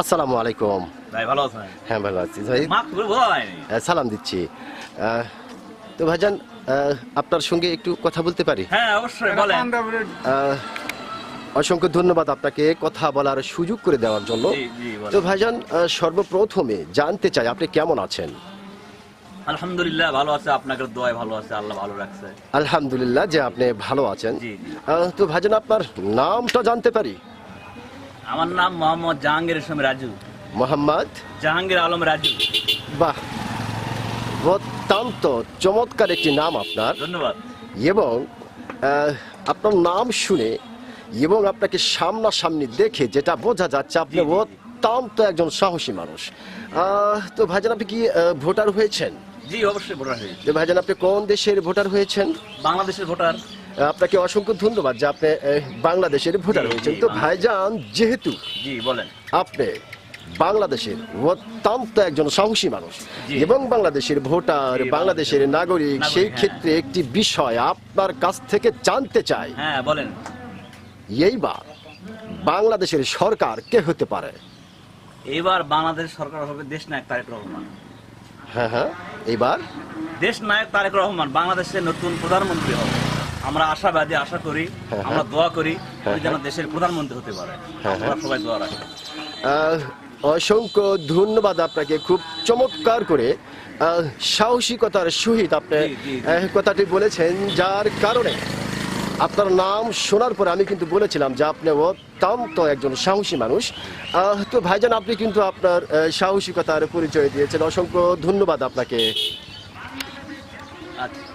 আসসালামু আলাইকুম। ভাই ভালো আছেন? হ্যাঁ ভালো আছি। ভাই হয়নি সালাম দিচ্ছি। তো ভাইজান আপনার সঙ্গে একটু কথা বলতে পারি? হ্যাঁ অবশ্যই বলেন। অসংখ্য ধন্যবাদ আপনাকে কথা বলার সুযোগ করে দেওয়ার জন্য। তো ভাইজান সর্বপ্রথমে জানতে চাই আপনি কেমন আছেন? আলহামদুলিল্লাহ ভালো আছে আপনাকে দোয়ায় ভালো আছে আল্লাহ ভালো রাখছে। আলহামদুলিল্লাহ যে আপনি ভালো আছেন। তো ভাইজান আপনার নামটা জানতে পারি? আমার নাম মোহাম্মদ জাহাঙ্গীর ইসলাম রাজু। মোহাম্মদ? জাহাঙ্গীর আলম রাজু। বাহ। অত্যন্ত চমৎকার একটি নাম আপনার। ধন্যবাদ। এবং আপনার নাম শুনে এবং আপনাকে সামনাসামনি দেখে যেটা বোঝা যাচ্ছে আপনি। অত্যন্ত একজন সাহসী মানুষ। তো ভাইজান আপনি কি ভোটার হয়েছেন? জি অবশ্যই ভোটার হয়েছে। ভাইজান আপনি কোন দেশের ভোটার হয়েছেন? বাংলাদেশের ভোটার। আপনাকে অসংখ্য ধন্যবাদ যে আপনি বাংলাদেশের ভোটার হয়েছেন। তো ভাইজান যেহেতু জি বলেন। আপনি বাংলাদেশের অত্যন্ত একজন সাহসী মানুষ এবং বাংলাদেশের ভোটার বাংলাদেশের নাগরিক নাগরিক, সেই হ্যাঁ। ক্ষেত্রে একটি বিষয় আপনার কাছ থেকে জানতে চাই। হ্যাঁ বলেন। এইবার বাংলাদেশের সরকার কে হতে পারে? এবার বাংলাদেশ সরকার হবে দেশ নায়ক তারেক রহমান। হ্যাঁ হ্যাঁ। এইবার? দেশ নায়ক তারেক রহমান বাংলাদেশের নতুন প্রধানমন্ত্রী হবে আমরা আশাবাদী আশা করি হ্যাঁ, আমরা দোয়া করি হ্যাঁ, যেন দেশের প্রধানমন্ত্রী হতে পারে হ্যাঁ, আমরা সবাই দোয়া রাখি অসংখ্য ধন্যবাদ আপনাকে। খুব চমৎকার করে সাহসিকতার সহিত আপনি কথাটি বলেছেন যার কারণে আপনার নাম শোনার পরে আমি কিন্তু বলেছিলাম যে আপনি অত্যন্ত একজন সাহসী মানুষ। তো ভাইজান, আপনি কিন্তু আপনার সাহসিকতার পরিচয় দিয়েছেন। অসংখ্য ধন্যবাদ আপনাকে। আচ্ছা।